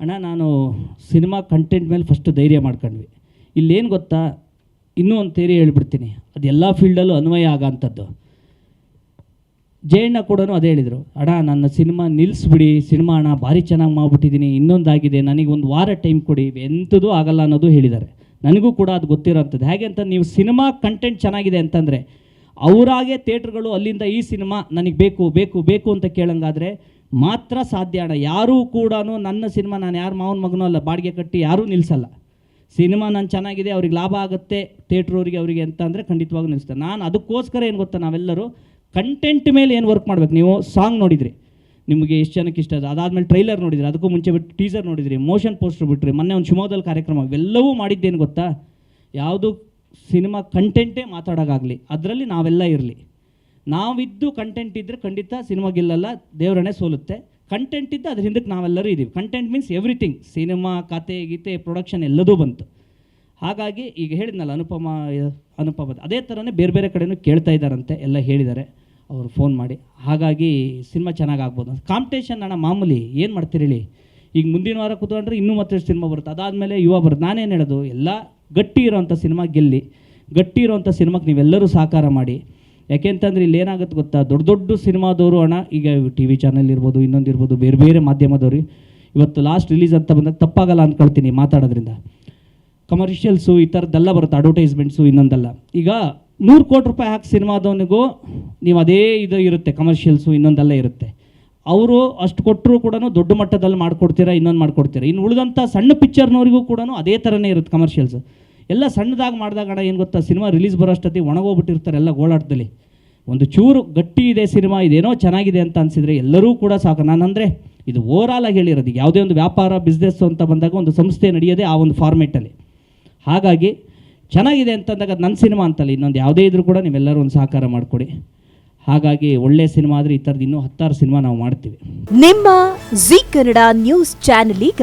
ಅಣ್ಣ, ನಾನು cinema content ಮೇಲೆ ಫಸ್ಟ್ ಧೈರ್ಯ ಮಾಡ್ಕೊಂಡ್ವಿ. ಇಲ್ಲೇನು ಗೊತ್ತಾ? ಇನ್ನೂ ಒಂದು ಥೇರಿ ಹೇಳ್ಬಿಡ್ತೀನಿ. ಅದು ಎಲ್ಲ ಫೀಲ್ಡಲ್ಲೂ ಅನ್ವಯ ಆಗೋಂಥದ್ದು ಜಯಣ್ಣ ಕೂಡ ಅದೇ ಹೇಳಿದರು. ಅಣ್ಣ, ನನ್ನ ಸಿನಿಮಾ ನಿಲ್ಲಿಸ್ಬಿಡಿ ಸಿನಿಮಾ ಅಣ್ಣ ಭಾರಿ ಚೆನ್ನಾಗಿ ಮಾಡ್ಬಿಟ್ಟಿದ್ದೀನಿ ಇನ್ನೊಂದಾಗಿದೆ. ನನಗೆ ಒಂದು ವಾರ ಟೈಮ್ ಕೊಡಿ. ಎಂಥದ್ದು ಆಗಲ್ಲ ಅನ್ನೋದು ಹೇಳಿದ್ದಾರೆ. ನನಗೂ ಕೂಡ ಅದು ಗೊತ್ತಿರೋಂಥದ್ದು. ಹೇಗೆ ಅಂತ ನೀವು ಸಿನಿಮಾ ಕಂಟೆಂಟ್ ಚೆನ್ನಾಗಿದೆ ಅಂತಂದರೆ, ಅವರಾಗೆ ಥಿಯೇಟ್ರ್ಗಳು ಅಲ್ಲಿಂದ ಈ ಸಿನಿಮಾ ನನಗೆ ಬೇಕು ಬೇಕು ಬೇಕು ಅಂತ ಕೇಳಂಗಾದ್ರೆ ಮಾತ್ರ ಸಾಧ್ಯ ಅಣ್ಣ. ಯಾರೂ ಕೂಡ ನನ್ನ ಸಿನಿಮಾ ನಾನು ಯಾರು ಮಾವನ ಮಗನೂ ಅಲ್ಲ, ಬಾಡಿಗೆ ಕಟ್ಟಿ ಯಾರೂ ನಿಲ್ಲಿಸಲ್ಲ ಸಿನಿಮಾ ನಾನು ಚೆನ್ನಾಗಿದೆ, ಅವ್ರಿಗೆ ಲಾಭ ಆಗುತ್ತೆ ಥಿಯೇಟ್ರವ್ರಿಗೆ ಅವರಿಗೆ ಅಂತ ಅಂದರೆ ಖಂಡಿತವಾಗೂ ನಿಲ್ಲಿಸ್ತಾರೆ ನಾನು ಅದಕ್ಕೋಸ್ಕರ ಏನು ಗೊತ್ತಾ, ನಾವೆಲ್ಲರೂ ಕಂಟೆಂಟ್ ಮೇಲೆ ಏನು ವರ್ಕ್ ಮಾಡ್ಬೇಕು? ನೀವು ಸಾಂಗ್ ನೋಡಿದ್ರಿ, ನಿಮಗೆ ಎಷ್ಟು ಜನಕ್ಕೆ ಇಷ್ಟ ಅದು ಅದಾದಮೇಲೆ ಟ್ರೈಲರ್ ನೋಡಿದ್ರಿ, ಅದಕ್ಕೂ ಮುಂಚೆ ಬಿಟ್ಟು ಟೀಸರ್ ನೋಡಿದ್ರಿ ಮೋಷನ್ ಪೋಸ್ಟರ್ ಬಿಟ್ರಿ, ಮೊನ್ನೆ ಒಂದು ಶಿವಮೊಗ್ಗದಲ್ಲಿ ಕಾರ್ಯಕ್ರಮ, ಇವೆಲ್ಲವೂ ಮಾಡಿದ್ದೇನು ಗೊತ್ತಾ? ಯಾವುದು ಸಿನಿಮಾ ಕಂಟೆಂಟೇ ಮಾತಾಡೋಕ್ಕಾಗಲಿ ಅದರಲ್ಲಿ ನಾವೆಲ್ಲ ಇರಲಿ. ನಾವಿದ್ದು ಕಂಟೆಂಟ್ ಇದ್ದರೆ ಖಂಡಿತ ಸಿನಿಮಾ ಗೆಲ್ಲಲ್ಲ ದೇವರನ್ನೇ ಸೋಲುತ್ತೆ. ಕಂಟೆಂಟ್ ಇದ್ದು ಅದ್ರ ಹಿಂದಕ್ಕೆ ನಾವೆಲ್ಲರೂ ಇದ್ದೀವಿ ಕಂಟೆಂಟ್ ಮೀನ್ಸ್ ಎವ್ರಿಥಿಂಗ್ ಸಿನಿಮಾ ಕತೆ, ಗೀತೆ ಪ್ರೊಡಕ್ಷನ್ ಎಲ್ಲದೂ ಬಂತು. ಹಾಗಾಗಿ ಈಗ ಹೇಳಿದ್ನಲ್ಲ, ಅನುಪಮ ಅನುಪಮ ಅದೇ ಥರನೇ ಬೇರೆ ಬೇರೆ ಕಡೆಯೂ ಕೇಳ್ತಾ ಇದ್ದಾರಂತೆ, ಎಲ್ಲ ಹೇಳಿದ್ದಾರೆ. ಅವರು ಫೋನ್ ಮಾಡಿ. ಹಾಗಾಗಿ ಸಿನಿಮಾ ಚೆನ್ನಾಗಿ ಆಗ್ಬೋದು ಕಾಂಪಿಟೇಷನ್ ಅಣ್ಣ, ಮಾಮೂಲಿ ಏನು ಮಾಡ್ತೀರಿ ಹೇಳಿ? ಈಗ ಮುಂದಿನ ವಾರ ಕೂತ್ಕೊಂಡ್ರೆ ಇನ್ನೂ ಮತ್ತಷ್ಟು ಸಿನಿಮಾ ಬರುತ್ತೆ. ಅದಾದಮೇಲೆ ಯುವ ಬರುತ್ತೆ ನಾನೇನು ಹೇಳೋದು? ಎಲ್ಲ ಗಟ್ಟಿ ಇರೋವಂಥ ಸಿನಿಮಾ ಗೆಲ್ಲಿ, ಗಟ್ಟಿ ಇರೋವಂಥ ಸಿನಿಮಾಗೆ ನೀವೆಲ್ಲರೂ ಸಹಕಾರ ಮಾಡಿ. ಯಾಕೆಂತಂದ್ರೆ ಇಲ್ಲಿ ಏನಾಗುತ್ತೆ ಗೊತ್ತಾ? ದೊಡ್ಡ ದೊಡ್ಡ ಸಿನಿಮಾದವರು ಹಣ ಈಗ ಟಿ ವಿ ಚಾನಲ್ ಇರ್ಬೋದು, ಇನ್ನೊಂದು ಇರ್ಬೋದು, ಬೇರೆ ಬೇರೆ ಮಾಧ್ಯಮದವ್ರು, ಇವತ್ತು ಲಾಸ್ಟ್ ರಿಲೀಸ್ ಅಂತ ಬಂದಾಗ ತಪ್ಪಾಗಲ್ಲ ಅಂದ್ಕೊಳ್ತೀನಿ ಮಾತಾಡೋದ್ರಿಂದ. ಕಮರ್ಷಿಯಲ್ಸು ಈ ಥರದ್ದೆಲ್ಲ ಬರುತ್ತೆ ಅಡ್ವರ್ಟೈಸ್ಮೆಂಟ್ಸು ಇನ್ನೊಂದಲ್ಲ. ಈಗ ನೂರು ಕೋಟಿ ರೂಪಾಯಿ ಹಾಕಿ ಸಿನಿಮಾದವನಿಗೂ ನೀವು ಅದೇ ಇದು ಇರುತ್ತೆ ಕಮರ್ಷಿಯಲ್ಸು ಇನ್ನೊಂದೆಲ್ಲ ಇರುತ್ತೆ. ಅವರು ಅಷ್ಟು ಕೊಟ್ಟರು ಕೂಡ ದೊಡ್ಡ ಮಟ್ಟದಲ್ಲಿ ಮಾಡ್ಕೊಡ್ತೀರಾ, ಇನ್ನೊಂದು ಮಾಡ್ಕೊಡ್ತೀರಾ? ಇನ್ನು ಉಳಿದಂಥ ಸಣ್ಣ ಪಿಕ್ಚರ್ನವರಿಗೂ ಕೂಡ ಅದೇ ಥರನೇ ಇರುತ್ತೆ ಕಮರ್ಷಿಯಲ್ಸ್ ಎಲ್ಲ ಸಣ್ಣದಾಗಿ ಮಾಡಿದಾಗ ಅಣ್ಣ ಏನು ಗೊತ್ತಾ, ಸಿನಿಮಾ ರಿಲೀಸ್ ಬರೋ ಅಷ್ಟೊತ್ತಿ ಒಣಗೋಗ್ಬಿಟ್ಟಿರ್ತಾರೆ ಎಲ್ಲ ಗೋಳಾಟದಲ್ಲಿ. ಒಂದು ಚೂರು ಗಟ್ಟಿ ಇದೆ ಸಿನಿಮಾ, ಇದೇನೋ ಚೆನ್ನಾಗಿದೆ ಅಂತ ಅನಿಸಿದರೆ ಎಲ್ಲರೂ ಕೂಡ ಸಾಕು. ನಾನಂದರೆ ಇದು ಆಗಿ ಹೇಳಿರೋದು ಯಾವುದೇ ಒಂದು ವ್ಯಾಪಾರ ಬಿಸ್ನೆಸ್ಸು ಅಂತ ಬಂದಾಗ ಒಂದು ಸಂಸ್ಥೆ ನಡೆಯೋದೇ ಆ ಒಂದು ಫಾರ್ಮೇಟಲ್ಲಿ ಹಾಗಾಗಿ ಚೆನ್ನಾಗಿದೆ ಅಂತಂದಾಗ ನನ್ನ ಸಿನಿಮಾ ಅಂತಲ್ಲ, ಇನ್ನೊಂದು ಯಾವುದೇ ಇದ್ರೂ ಕೂಡ ನೀವೆಲ್ಲರೂ ಒಂದು ಸಹಕಾರ ಮಾಡಿಕೊಡಿ. ಹಾಗಾಗಿ ಒಳ್ಳೆ ಸಿನಿಮಾ ಆದರೆ ಈ ಥರದ್ದು ಇನ್ನೂ ಹತ್ತಾರು ಸಿನಿಮಾ ನಾವು ಮಾಡ್ತೀವಿ. ನಿಮ್ಮ ಜಿ ಕನ್ನಡ ನ್ಯೂಸ್ ಚಾನೆಲ್ ಈಗ